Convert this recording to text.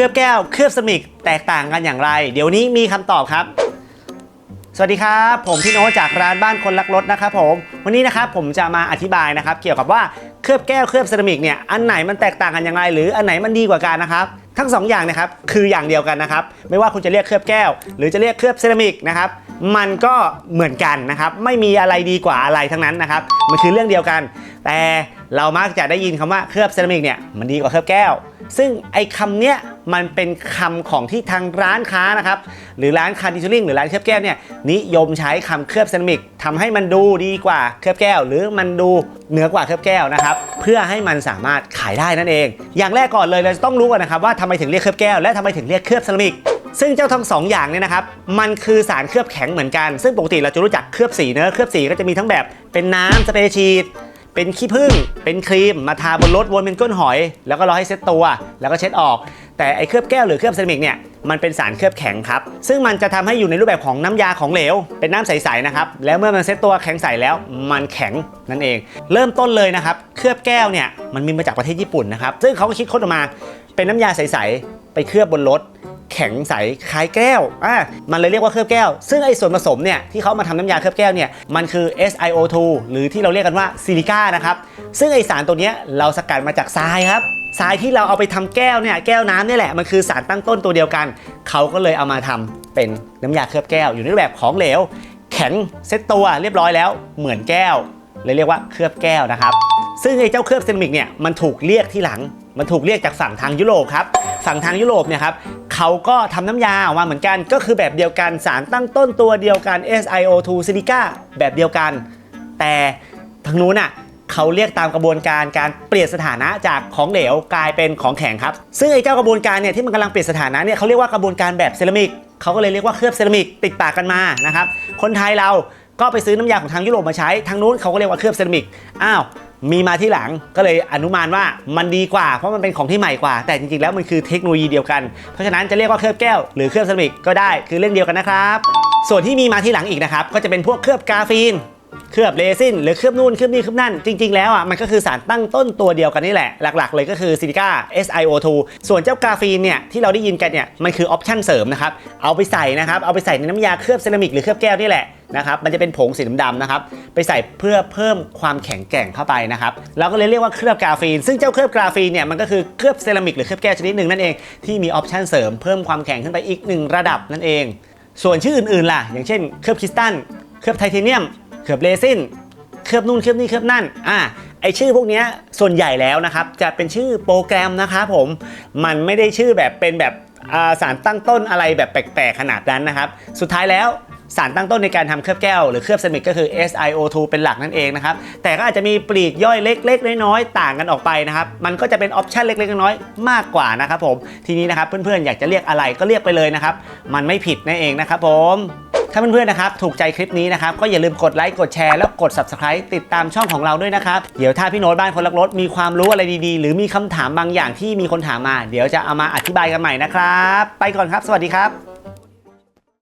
ลือบแก้ว เคลือบเซรามิกแตกต่างกันอย่างไร เดี๋ยวนี้มีคำตอบครับ สวัสดีครับ ผมพี่โน้ตจากร้านบ้านคนรักรถนะครับผม วันนี้นะครับผมจะมาอธิบายนะครับ เกี่ยวกับว่าเคลือบแก้วเคลือบเซรามิกเนี่ยอันไหนมันแตกต่างกันอย่างไร หรืออันไหนมันดีกว่ากันนะครับทั้งสองอย่างนะครับคืออย่างเดียวกันนะครับไม่ว่าคุณจะเรียกเคลือบแก้ว หรือจะเรียกเคลือบเซรามิกนะครับมันก็เหมือนกันนะครับไม่มีอะไรดีกว่าอะไรทั้งนั้นนะครับมันคือเรื่องเดียวกัน แต่เรามักจะได้ยินคำว่าเคลือบเซรามิกเนี่ยมันดีกว่าเคลือบแก้ว ซึ่งไอ้คำเนี้ย มันเป็นคำของที่ทางร้านค้านะครับ หรือร้านคาร์ดิทูริงหรือร้านเคลือบแก้วเนี่ยนิยมใช้คำเคลือบเซรามิกทำให้มันดูดีกว่าเคลือบแก้ว หรือมันดูเหนือกว่าเคลือบแก้วนะครับ เพื่อให้มันสามารถขายได้นั่นเอง อย่างแรกก่อนเลยเราจะต้องรู้ก่อนนะครับว่าทำไมถึงเรียกเคลือบแก้วและทำไมถึงเรียกเคลือบเซรามิกซึ่งเจ้าทั้งสองอย่างเนี่ยนะครับ มันคือสารเคลือบแข็งเหมือนกัน ซึ่งปกติเราจะรู้จักเคลือบสีเนอะเคลือบสีก็จะมีทั้งแบบเป็นน้ำสเปรย์ชีตเป็นขี้ผึ้งเป็นครีม มาทาบนรถวนเป็นก้นหอย แล้วก็รอให้เซ็ตตัว แล้วก็เช็ดออก แต่ไอ้เคลือบแก้วหรือเคลือบเซรามิกเนี่ยมันเป็นสารเคลือบแข็งครับ ซึ่งมันจะทำให้อยู่ในรูปแบบของน้ำยาของเหลว เป็นน้ำใสๆนะครับ แล้วเมื่อมันเซ็ตตัวแข็งใสแล้ว มันแข็งนั่นเอง เริ่มต้นเลยนะครับ เคลือบแก้วเนี่ย มันมีมาจากประเทศญี่ปุ่นนะครับ ซึ่งเขาก็คิดค้นออกมา เป็นน้ำยาใสๆ ไปเคลือบบนรถ แข็งใส คล้ายแก้ว อะ มันเลยเรียกว่าเคลือบแก้ว ซึ่งไอ้ส่วนผสมเนี่ย ที่เขามาทำน้ำยาเคลือบแก้วเนี่ย มันคือ SiO2 หรือที่เราเรียกกันว่าซิลิก้านะครับ ซึ่งไอสารตัวเนี้ยเราสกัดมาจากทรายครับ ทรายที่เราเอาไปทำแก้วเนี่ยแก้วน้ำนี่แหละมันคือสารตั้งต้นตัวเดียวกัน เขาก็เลยเอามาทำเป็นน้ำยาเคลือบแก้ว อยู่ในรูปแบบของเหลว แข็งเซ็ตตัวเรียบร้อยแล้วเหมือนแก้วเลยเรียกว่าเคลือบแก้วนะครับ ซึ่งไอ้เจ้าเคลือบเซรามิกเนี่ยมันถูกเรียกที่หลัง มันถูกเรียกจากฝั่งทางยุโรปครับฝั่งทางยุโรปเนี่ยครับเขาก็ทำน้ำยาออกมาเหมือนกัน ก็คือแบบเดียวกันสารตั้งต้นตัวเดียวกัน SiO2 ซิลิก้าแบบเดียวกัน แต่ทางนู้นน่ะ เขาเรียกตามกระบวนการการเปลี่ยนสถานะจากของเหลวกลายเป็นของแข็งครับ ซึ่งไอ้เจ้ากระบวนการเนี่ยที่มันกำลังเปลี่ยนสถานะเนี่ยเขาเรียกว่ากระบวนการแบบเซรามิกเขาก็เลยเรียกว่าเคลือบเซรามิกติดปากกันมานะครับคนไทยเราก็ไปซื้อน้ำยาของทางยุโรปมาใช้ทางนู้นเขาก็เรียกว่าเคลือบเซรามิกอ้าวมีมาที่หลังก็เลยอนุมานว่ามันดีกว่า เพราะมันเป็นของที่ใหม่กว่า แต่จริงๆแล้วมันคือเทคโนโลยีเดียวกัน เพราะฉะนั้นจะเรียกว่าเคลือบแก้วหรือเคลือบเซรามิกก็ได้คือเรื่องเดียวกันนะครับ ส่วนที่มีมาที่หลังอีกนะครับก็จะเป็นพวกเคลือบกาฟีน เคลือบเรซินหรือเคลือบนู่นเคลือบนี่เคลือบนั่น จริง ๆ แล้วอะมันก็คือสารตั้งต้นตัวเดียวกันนี่แหละ หลัก ๆ เลยก็คือซิลิก้า SiO2 ส่วนเจ้ากราฟีนเนี่ยที่เราได้ยินกันเนี่ยมันคือออปชั่นเสริมนะครับเอาไปใส่นะครับเอาไปใส่ในน้ำยาเคลือบเซรามิกหรือเคลือบแก้วนี่แหละนะครับมันจะเป็นผงสีดำๆนะครับไปใส่เพื่อเพิ่มความแข็งแกร่งเข้าไปนะครับเราก็เลยเรียกว่าเคลือบกราฟีน ซึ่งเจ้าเคลือบกราฟีนเนี่ยมันก็คือเคลือบเซรามิกหรือเคลือบแก้วชนิดหนึ่งนั่นเองที่มีออปชั่นเสริมเพิ่มความแข็งขึ้นไปอีกหนึ่งระดับนั่นเอง ส่วนชื่ออื่นๆล่ะ อย่างเช่นเคลือบคริสตัลเคลือบไทเทเนียม เคลือบเรซินเคลือบนู่นเคลือบนี่เคลือบนั่นอ่าไอชื่อพวกนี้ส่วนใหญ่แล้วนะครับ จะเป็นชื่อโปรแกรมนะครับผมมันไม่ได้ชื่อแบบเป็นแบบสารตั้งต้นอะไรแบบแปลกๆขนาดนั้นนะครับ สุดท้ายแล้วสารตั้งต้นในการทำเคลือบแก้วหรือเคลือบเซรามิกก็คือ SiO2 เป็นหลักนั่นเองนะครับ แต่ก็อาจจะมีปลีกย่อยเล็ก ๆ น้อยๆต่างกันออกไปนะครับ มันก็จะเป็นออปชันเล็ก ๆ น้อยๆมากกว่านะครับผมทีนี้นะครับเพื่อนๆอยากจะเรียกอะไรก็เรียกไปเลยนะครับ มันไม่ผิดนั่นเองนะครับผม ถ้าเพื่อนๆนะครับถูกใจคลิปนี้นะครับก็อย่าลืมกดไลค์กดแชร์แล้วกด subscribe ติดตามช่องของเราด้วยนะครับเดี๋ยวถ้าพี่โน้ตบ้านคนรักรถมีความรู้อะไรดีๆ หรือมีคำถามบางอย่างที่มีคนถามมา เดี๋ยวจะเอามาอธิบายกันใหม่นะครับ ไปก่อนครับ สวัสดีครับ